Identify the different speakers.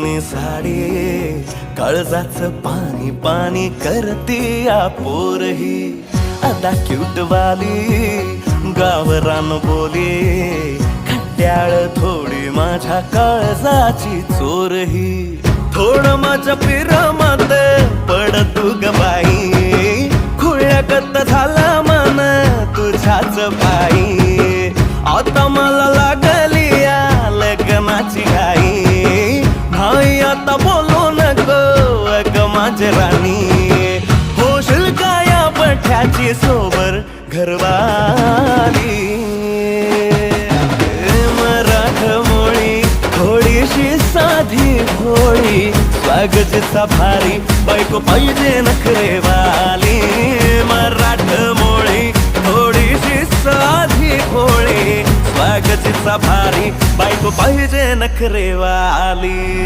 Speaker 1: जुनी साडी काळजाच पाणी पाणी करते या पोरही. आता क्यूट वाली गावरान बोली खट्याळ थोडी माझ्या काळजाची चोरही. थोड माझ्या पिरामात पड तू ग बाई खुळ्याकत झाला मन तुझ्याच बाई आता मला लागली अग माझे राणी. या पठ्याची सोबर घरवाली. मराठमोळी थोडीशी साधी भोळी स्वागतीचा सफारी बायको पाहिजे नखरेवाली. मराठमोळी थोडीशी साधी भोळी स्वागतीचा सफारी बायको पाहिजे नखरेवाली.